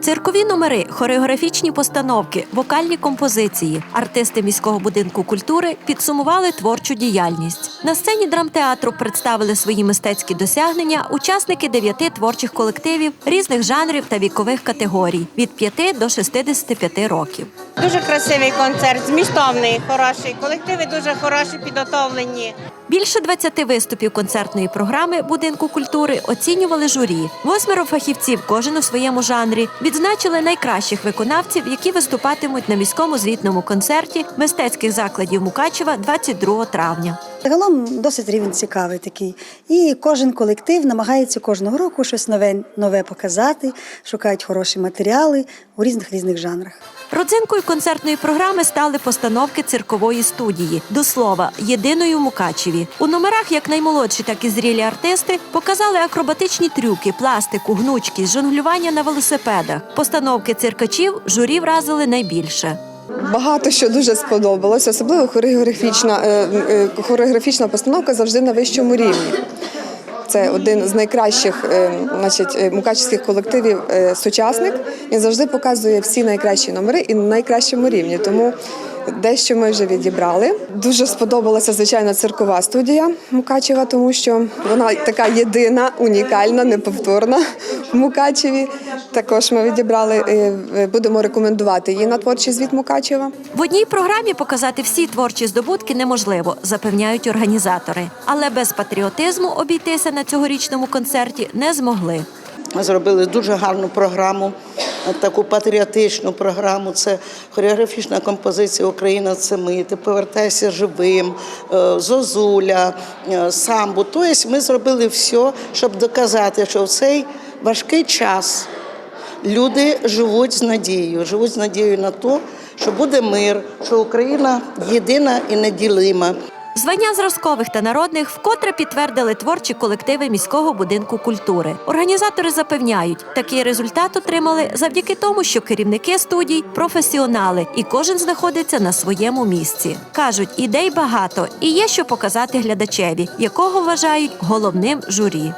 Циркові номери, хореографічні постановки, вокальні композиції. Артисти міського будинку культури підсумували творчу діяльність. На сцені драмтеатру представили свої мистецькі досягнення учасники дев'яти творчих колективів різних жанрів та вікових категорій від 5 до 65 років. Дуже красивий концерт, змістовний, хороший. Колективи дуже хороші, підготовлені. Більше 20 виступів концертної програми будинку культури оцінювали журі. Восьмеро фахівців, кожен у своєму жанрі, відзначили найкращих виконавців, які виступатимуть на міському звітному концерті мистецьких закладів Мукачева 22 травня. Загалом досить рівень цікавий такий. І кожен колектив намагається кожного року щось нове, нове показати, шукають хороші матеріали у різних різних жанрах. Родзинкою концертної програми стали постановки циркової студії. До слова, єдиної в Мукачеві. У номерах як наймолодші, так і зрілі артисти показали акробатичні трюки, пластику, гнучкість, жонглювання на велосипедах. Постановки циркачів журі вразили найбільше. Багато що дуже сподобалось, особливо хореографічна, е, е, хореографічна постановка завжди на вищому рівні. Це один з найкращих е, значить, мукачівських колективів сучасник. Він завжди показує всі найкращі номери і на найкращому рівні. Тому дещо ми вже відібрали. Дуже сподобалася звичайно циркова студія Мукачева, тому що вона така єдина, унікальна, неповторна в Мукачеві. Також ми відібрали, е, е, будемо рекомендувати її на творчий звіт Мукачева. В одній програмі показати всі творчі здобутки неможливо, запевняють організатори. Але без патріотизму обійтися на цьогорічному концерті не змогли. Ми зробили дуже гарну програму, е, таку патріотичну програму. Це хореографічна композиція Україна це ми. Ти повертайся живим, Зозуля, самбу. Тобто ми зробили все, щоб доказати, що в цей важкий час люди живуть з надією, живуть з надією на те, що буде мир, що Україна єдина і неділима. Звання зразкових та народних вкотре підтвердили творчі колективи міського будинку культури. Організатори запевняють, такий результат отримали завдяки тому, що керівники студій професіонали, і кожен знаходиться на своєму місці. кажуть, ідей багато і є що показати глядачеві, якого вважають головним журі.